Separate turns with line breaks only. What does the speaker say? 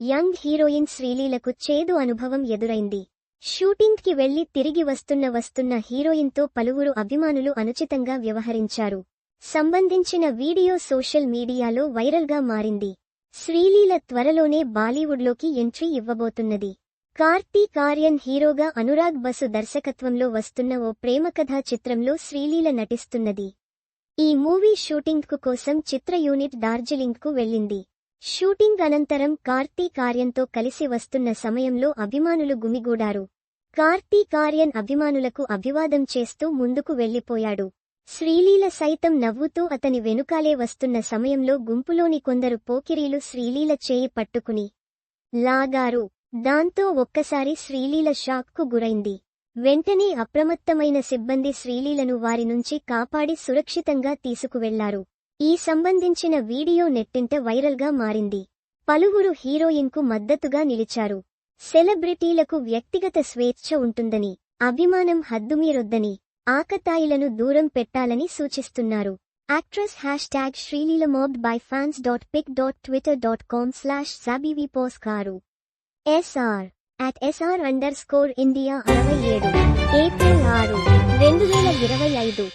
Young heroine శ్రీలీలకు చేదు అనుభవం ఎదురైంది. షూటింగ్కి వెళ్ళి తిరిగి వస్తున్న వస్తున్న హీరోయిన్తో పలువురు అభిమానులు అనుచితంగా వ్యవహరించారు. సంబంధించిన వీడియో సోషల్ మీడియాలో వైరల్గా మారింది. శ్రీలీల త్వరలోనే బాలీవుడ్లోకి ఎంట్రీ ఇవ్వబోతున్నది. కార్తీక్ ఆర్యన్ హీరోగా అనురాగ్ బసు దర్శకత్వంలో వస్తున్న ఓ ప్రేమకథా చిత్రంలో శ్రీలీల నటిస్తున్నది. ఈ మూవీ షూటింగ్కు కోసం చిత్ర యూనిట్ డార్జిలింగ్కు వెళ్ళింది. షూటింగ్ అనంతరం కార్తీక్ ఆర్యన్తో కలిసి వస్తున్న సమయంలో అభిమానులు గుమిగూడారు. కార్తీక్ ఆర్యన్ అభిమానులకు అభివాదం చేస్తూ ముందుకు వెళ్ళిపోయాడు శ్రీలీల సైతం నవ్వుతూ అతని వెనుకాలే వస్తున్న సమయంలో గుంపులోని కొందరు పోకిరీలు శ్రీలీల చేయి పట్టుకుని లాగారు. దాంతో ఒక్కసారి శ్రీలీల షాక్కు గురైంది. వెంటనే అప్రమత్తమైన సిబ్బంది శ్రీలీలను వారి నుంచి కాపాడి సురక్షితంగా తీసుకువెళ్ళారు. ఈ సంబంధించిన వీడియో నెట్టింట వైరల్గా మారింది. పలువురు హీరోయిన్కు మద్దతుగా నిలిచారు. సెలబ్రిటీలకు వ్యక్తిగత స్వేచ్ఛ ఉంటుందని అభిమానం హద్దుమీరొద్దని ఆకతాయిలను దూరం పెట్టాలని సూచిస్తున్నారు. Actress hash tag Sreeleela mobbed by fans dot pic dot Twitter dot com slash జాబీవీపోస్ car SR at SR under score India అరవై ఏడు ఏప్రిల్ ఆరు రెండు వేల ఇరవై ఐదు